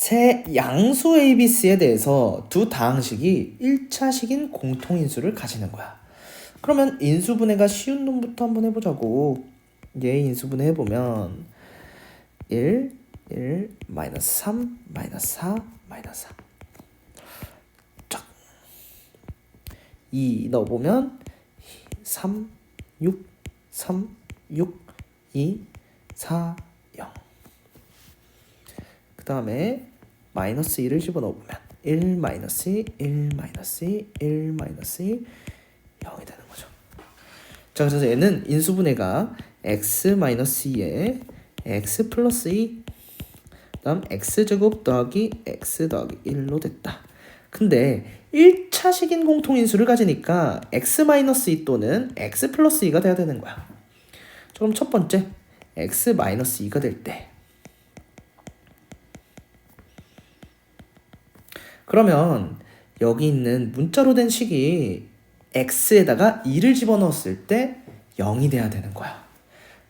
세 양수 ABC에 대해서 두 다항식이 1차식인 공통인수를 가지는 거야. 그러면 인수분해가 쉬운 놈부터 한번 해보자고. 얘 인수분해 해보면 1, 1, 마이너스 3, 마이너스 4, 마이너스 4. 쫙. 2 넣어보면 3, 6, 3, 6, 2, 4, 0. 그 다음에 마이너스 2를 집어넣어보면 1 마이너스 2, 1 마이너스 2, 1 마이너스 2, 0이 되는 거죠. 자 그래서 얘는 인수분해가 x 마이너스 2에 x 플러스 2 그다음 x제곱 더하기 x 더하기 1로 됐다. 근데 1차식인 공통인수를 가지니까 x 마이너스 2 또는 x 플러스 2가 돼야 되는 거야. 그럼 첫 번째 x 마이너스 2가 될 때 그러면 여기 있는 문자로 된 식이 x에다가 2를 집어넣었을 때 0이 돼야 되는 거야.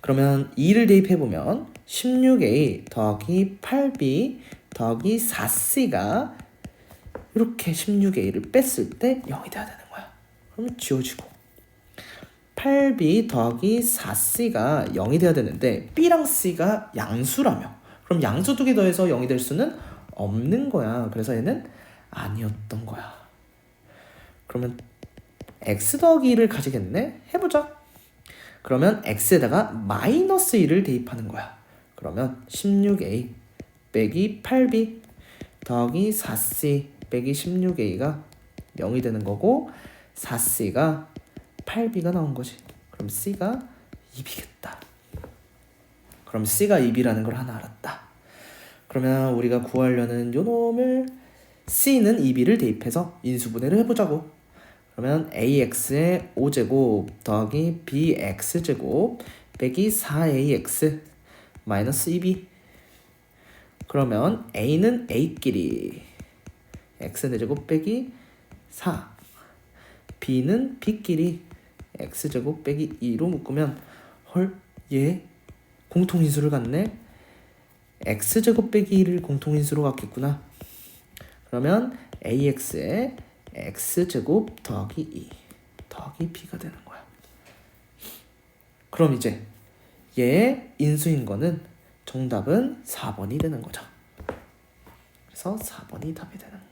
그러면 2를 대입해보면 16a 더하기 8b 더하기 4c가 이렇게 16a를 뺐을 때 0이 돼야 되는 거야. 그러면 지워지고 8b 더하기 4c가 0이 돼야 되는데 b랑 c가 양수라며 그럼 양수 두 개 더해서 0이 될 수는 없는 거야. 그래서 얘는 아니었던 거야. 그러면 x 더하기 1을 가지겠네? 해보자. 그러면 x에다가 마이너스 1을 대입하는 거야. 그러면 16a 빼기 8b 더하기 4c 빼기 16a가 0이 되는 거고 4c가 8b가 나온 거지. 그럼 c가 2b겠다. 그럼 c가 2b라는 걸 하나 알았다. 그러면 우리가 구하려는 요 놈을 c는 2b를 대입해서 인수분해를 해보자고. 그러면 ax의 5제곱 더하기 bx제곱 빼기 4ax 마이너스 2b 그러면 a는 a끼리 x 4제곱 빼기 4 b는 b끼리 x제곱 빼기 2로 묶으면 헐 얘 공통인수를 갖네. X제곱 빼기 1을 공통인수로 갖겠구나 그러면 ax의 x제곱 더하기 2 더하기 b가 되는 거야. 그럼 이제 얘의 인수인 거는 정답은 4번이 되는 거죠. 그래서 4번이 답이 되는 거야.